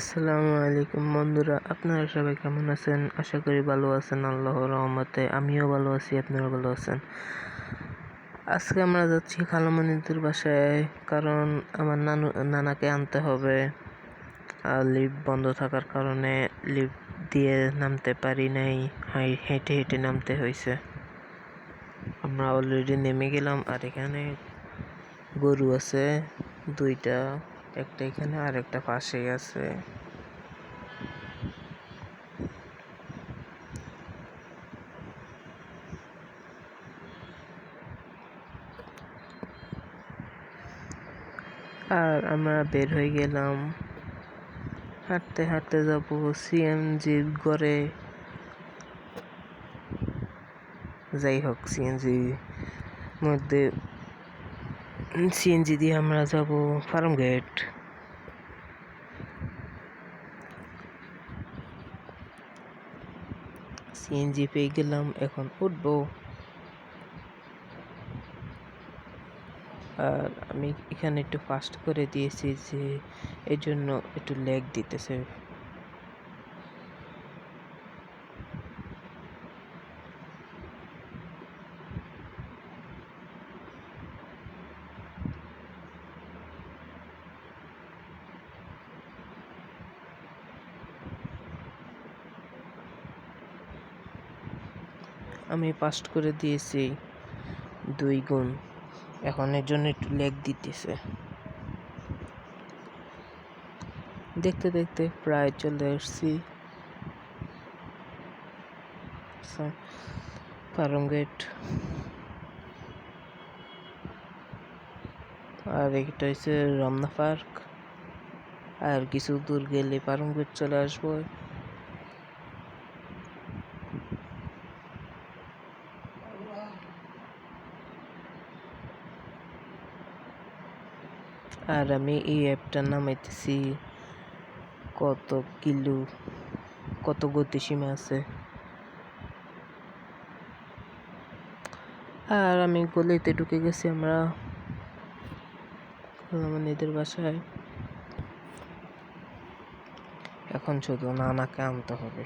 আসসালামু আলাইকুম বন্ধুরা, আপনারা সবাই কেমন আছেন? আশা করি ভালো আছেন, আল্লাহর রহমতে আমিও ভালো আছি আপনারা ভালো আছেন। আজকে আমরা যাচ্ছি খালামণিদের বাসায়, কারণ আমার নানু, নানাকে আনতে হবে। আর লিফট বন্ধ থাকার কারণে লিফট দিয়ে নামতে পারি নাই হেঁটে হেঁটে নামতে হয়েছে। আমরা অলরেডি নেমে গেলাম, আর এখানে গরু আছে, দুইটা। একটা এখানে আর একটা পাশেই আছে। আর আমরা বের হয়ে গেলাম। হাঁটতে হাঁটতে যাব সিএনজির ঘরে যাই হোক সিএনজি মধ্যে সিএনজি দিয়ে আমরা যাব ফার্ম গেট। সিএনজি পেয়ে গেলাম, এখন উঠবো। আর আমি এখানে একটু ফাস্ট করে দিয়েছি যে এই জন্য একটু লেগ দিতেছে। আমি পাস্ট করে দিয়েছি দুই গুণ। এখন এর জন্য একটু লেগ দিতেছে। দেখতে দেখতে প্রায় চলে এসছি ফার্ম গেট। আর এটা হচ্ছে রমনা পার্ক। আর কিছু দূর গেলে ফার্ম গেট চলে আসব। আর আমি এই অ্যাপটা নামাইতেছি কত কিলো, কত গতিসীমা আছে। আর আমি গলিতে ঢুকে গেছি আমরা। নিজের বাসায়। এখন শুধু নানাকে আনতে হবে।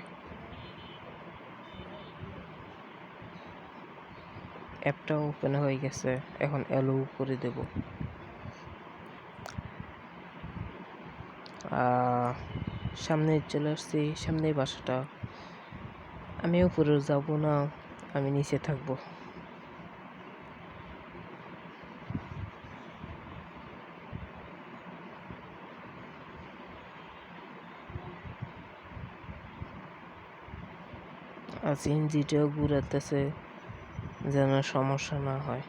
অ্যাপটা ওপেন হয়ে গেছে, এখন অ্যালো করে দেব। সামনে চলে আসছি সামনে বাসাটা। আমি উপরে যাব না, আমি নিচে থাকব। আর সিএনজিটাও ঘুরাতেছে, যেন সমস্যা না হয়।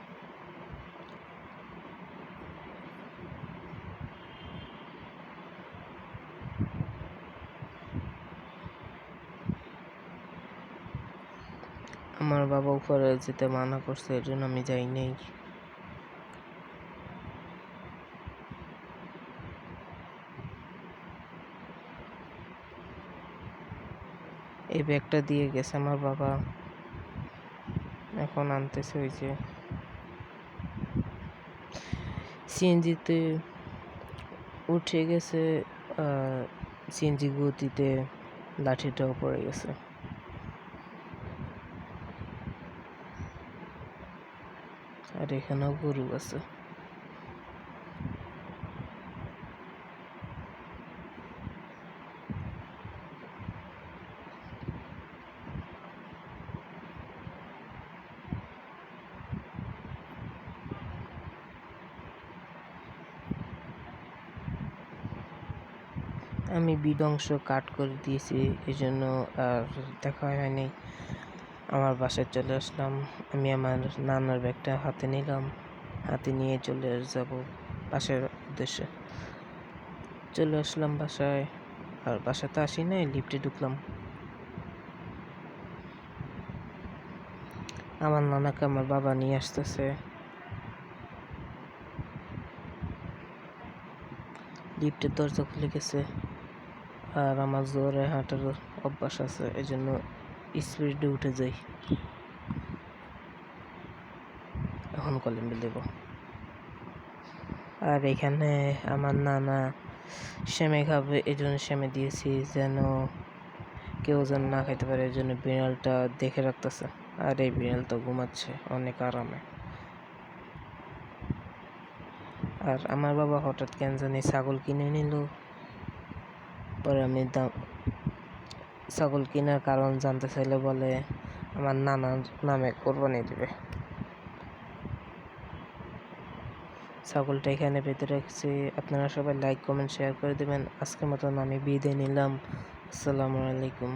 আমার বাবা উপরে যেতে মানা করছে এর জন্য আমি যাই নাই। এই ব্যাগটা দিয়ে গেছে আমার বাবা। এখন আনতেছে ওই যে সিএনজিতে উঠে গেছে সিএনজি গতিতে লাঠিটাও পড়ে গেছে। আর এখানেও গরু আছে। আমি বিধ্বংস কাট করে দিয়েছি এই জন্য আর দেখা হয়নি। আমার বাসায় চলে আসলাম। আমি আমার নানার ব্যাগটা হাতে নিলাম। হাতে নিয়ে চলে যাব বাসার উদ্দেশ্যে। চলে আসলাম বাসায়। আর বাসাতে আসি নাই, লিফটে ঢুকলাম। আমার নানাকে আমার বাবা নিয়ে আসতেছে। লিফটের দরজা খুলে গেছে। আর আমার জোরে হাঁটার অভ্যাস আছে এই জন্য স্পিডে উঠে যাই। এখন কলিম্বে দেব। আর এখানে আমার নানা সেমাই খাবে এই জন্য সেমাই দিয়েছি যেন কেউ যেন না খাইতে পারে এই জন্য বিড়ালটা দেখে রাখতেছে। আর এই বিড়াল তো ঘুমাচ্ছে, অনেক আরামে। আর আমার বাবা হঠাৎ কেন জানি ছাগল কিনে নিল, পরে আমি দাম ছাগল কেনার কারণ জানতে চাইলে বলে আমার নানার নামে কোরবানি দেবে। ছাগলটা এখানে পেতে রাখছি। আপনারা সবাই লাইক কমেন্ট শেয়ার করে দেবেন। আজকের মতন আমি বিদায় নিলাম। আসসালামু আলাইকুম।